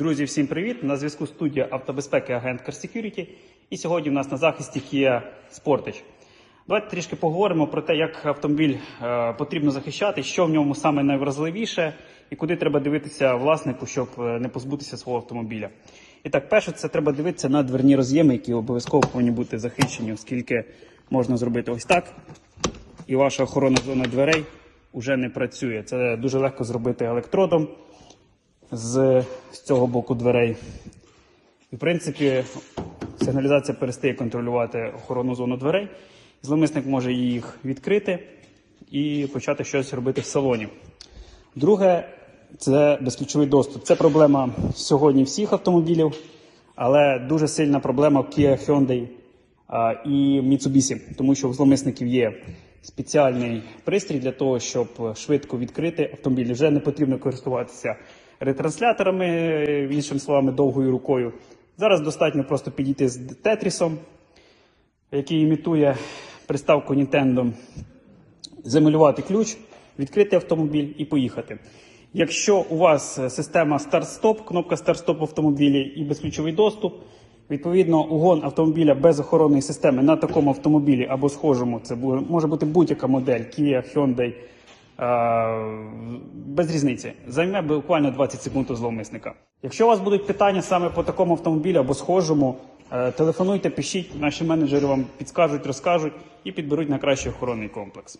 Друзі, всім привіт! На зв'язку студія автобезпеки агент Car Security. І сьогодні в нас на захисті Kia Sportage. Давайте трішки поговоримо про те, як автомобіль е, потрібно захищати, що в ньому саме найвразливіше і куди треба дивитися власнику, щоб е, не позбутися свого автомобіля. І так, перше, це треба дивитися на дверні роз'єми, які обов'язково повинні бути захищені, оскільки можна зробити ось так, і ваша охоронна зона дверей вже не працює. Це дуже легко зробити електродом з, цього боку дверей. І, в принципі, сигналізація перестає контролювати охоронну зону дверей. Зловмисник може їх відкрити і почати щось робити в салоні. Друге, це безключовий доступ. Це проблема сьогодні всіх автомобілів, але дуже сильна проблема Kia Hyundai і Mitsubishi, тому що у зловмисників є спеціальний пристрій для того, щоб швидко відкрити автомобіль. Вже не потрібно користуватися ретрансляторами, іншими словами, довгою рукою. Зараз достатньо просто підійти з тетрісом, який імітує приставку Nintendo, замалювати ключ, відкрити автомобіль і поїхати. Якщо у вас е, система старт-стоп, кнопка старт-стоп автомобілі і безключовий доступ, відповідно, угон автомобіля без охоронної системи на такому автомобілі або схожому, це може бути будь-яка модель Kia, Hyundai, без різниці, займе буквально 20 секунд у зловмисника. Якщо у вас будуть питання саме по такому автомобілю або схожому, е, телефонуйте, пишіть, наші менеджери вам підскажуть, розкажуть і підберуть найкращий охоронний комплекс.